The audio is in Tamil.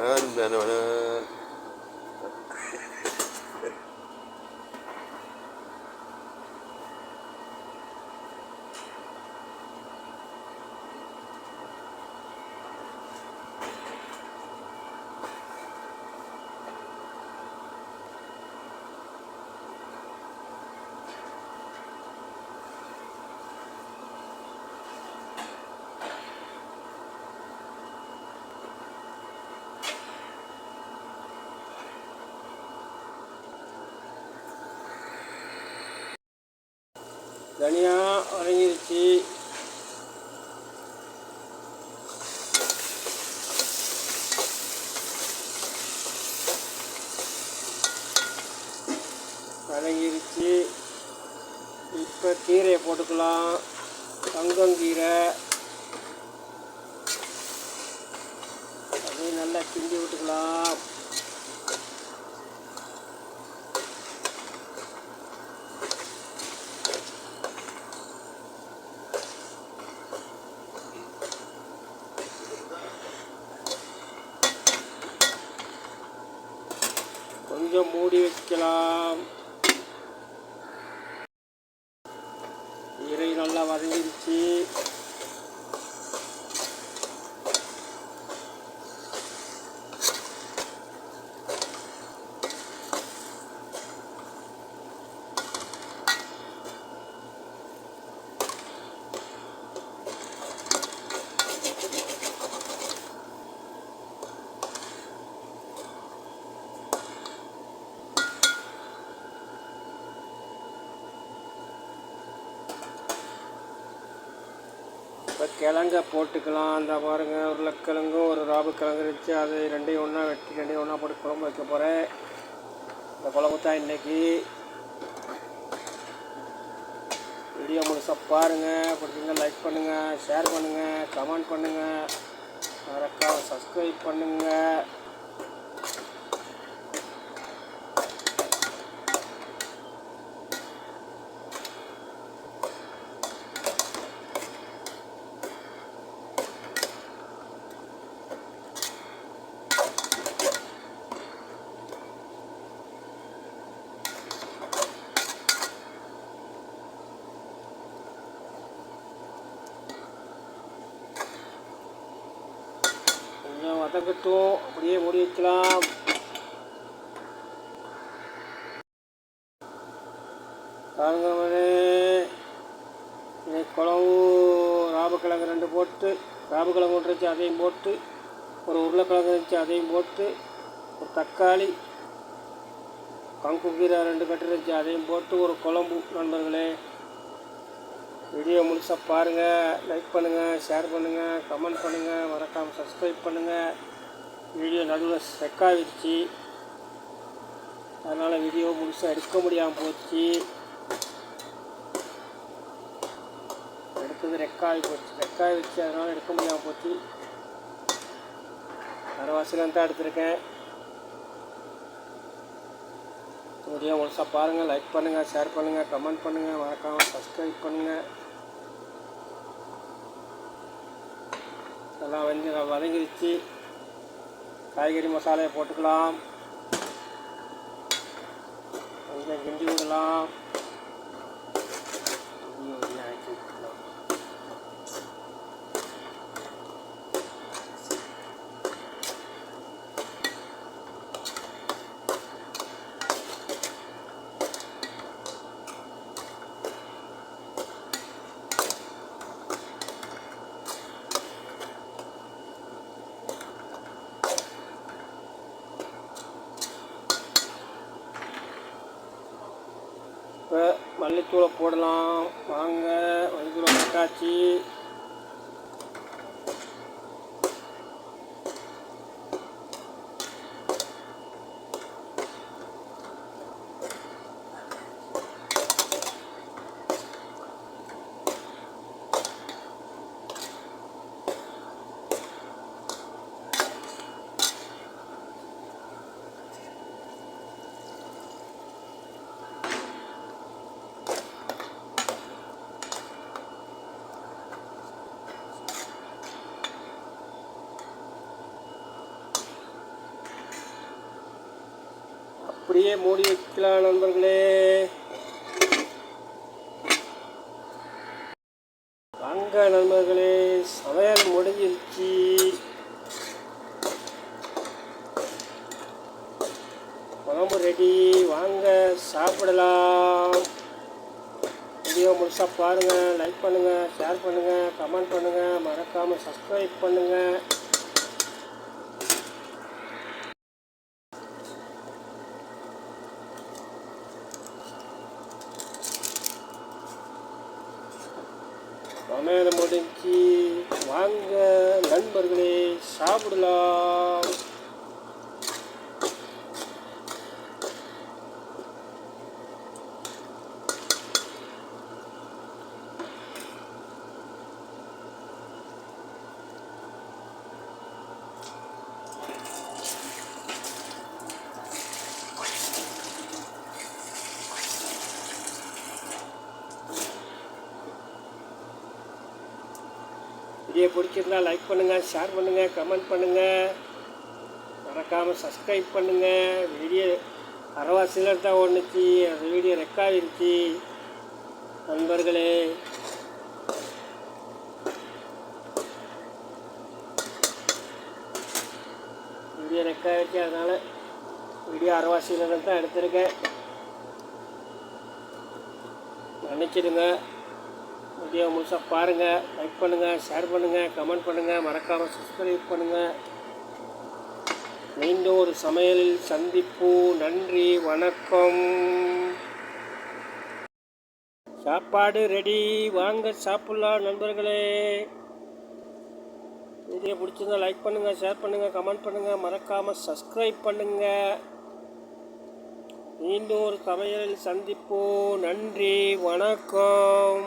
Elbena. தனியா வதங்கிருச்சு வதங்கிருச்சு இப்போ கீரையை போட்டுக்கலாம். தங்கங்கீரை அப்படியே நல்லா கிண்டி விட்டுக்கலாம். கொஞ்சம் மூடி வைக்கலாம். கீரை நல்லா வதங்கிருச்சு. இப்போ கிழங்க போட்டுக்கலாம். அந்த பாருங்க உருளைக்கிழங்கும் ஒரு ராபு கிழங்கு இருந்துச்சு. அது ரெண்டையும் ஒன்றா வெட்டி ரெண்டையும் ஒன்றா போட்டு குழம்பு வைக்க போகிறேன் இந்த குழம்பு தான் இன்றைக்கி வீடியோ முழுசாக பாருங்கள் பிடிச்சிங்க லைக் பண்ணுங்கள் ஷேர் பண்ணுங்கள் கமெண்ட் பண்ணுங்கள் மறக்காம சப்ஸ்கிரைப் பண்ணுங்கள் வதக்கட்டும். அப்படியே மூடி வைக்கலாம். பாருங்களே இன்னைக்கு குழம்பு ராபக்கிழங்கு ரெண்டு போட்டு ராபக்கிழங்கு ஒன்று இருந்துச்சு அதையும் போட்டு ஒரு உருளைக்கிழங்கு இருந்துச்சு அதையும் போட்டு ஒரு தக்காளி கங்கு கீரை ரெண்டு கட்டு இருந்துச்சு அதையும் போட்டு ஒரு குழம்பு நண்பர்களே. வீடியோ முழுசாக பாருங்கள் லைக் பண்ணுங்கள் ஷேர் பண்ணுங்கள் கமெண்ட் பண்ணுங்கள் மறக்காமல் சப்ஸ்கிரைப் பண்ணுங்கள் வீடியோ நடுவில் செக்காகிடுச்சு அதனால் வீடியோ முழுசாக எடுக்க முடியாமல் போச்சு. எடுத்தது ரெக்காகி போச்சு. ரெக்காகி வச்சு அதனால் எடுக்க முடியாமல் போச்சு. அரைவாசிலாம் தான் எடுத்திருக்கேன். வீடியோ முழுசாக பாருங்கள் லைக் பண்ணுங்கள் ஷேர் பண்ணுங்கள் கமெண்ட் பண்ணுங்கள் மறக்காமல் சப்ஸ்கிரைப் பண்ணுங்கள் நல்லா வந்து வதங்கிடுச்சு காய்கறி மசாலையை போட்டுக்கலாம். கொஞ்சம் கிண்டி விடலாம். இப்போ மல்லித்தூளை போடலாம். வாங்க மல்லித்தூளை போட்டாச்சு அப்படியே மூடி வைக்கலாம் நண்பர்களே. வாங்க நண்பர்களே. சமையல் முடிஞ்சிருச்சு. குழம்பு ரெடி. வாங்க சாப்பிடலாம். வீடியோ முழுசாக பாருங்கள் லைக் பண்ணுங்கள் ஷேர் பண்ணுங்கள் கமெண்ட் பண்ணுங்கள் மறக்காமல் சப்ஸ்கிரைப் பண்ணுங்கள் சமையல் முடிஞ்சு வாங்க நண்பர்களே சாப்பிடலாம். வீடியோ பிடிச்சிருந்தா லைக் பண்ணுங்கள் ஷேர் பண்ணுங்கள் கமெண்ட் பண்ணுங்கள் மறக்காமல் சப்ஸ்கிரைப் பண்ணுங்கள் வீடியோ அரவாசியில் தான் ஒன்றுச்சு அந்த வீடியோ ரெக்கார்டிருச்சு நண்பர்களே. வீடியோ ரெக்கார்டிச்சு அதனால் வீடியோ அரவாசியில் தான் எடுத்திருக்கேன். நினச்சிடுங்க. வீடியோ முழுசாக பாருங்கள் லைக் பண்ணுங்கள் ஷேர் பண்ணுங்கள் கமெண்ட் பண்ணுங்கள் மறக்காமல் சப்ஸ்கிரைப் பண்ணுங்கள் மீண்டும் ஒரு சமையலில் சந்திப்பு நன்றி வணக்கம். சாப்பாடு ரெடி வாங்க சாப்பிட்லாம் நண்பர்களே. வீடியோ பிடிச்சிருந்தா லைக் பண்ணுங்கள் ஷேர் பண்ணுங்கள் கமெண்ட் பண்ணுங்கள் மறக்காமல் சப்ஸ்கிரைப் பண்ணுங்கள் மீண்டும் ஒரு சமையலில் சந்திப்போம். நன்றி வணக்கம்.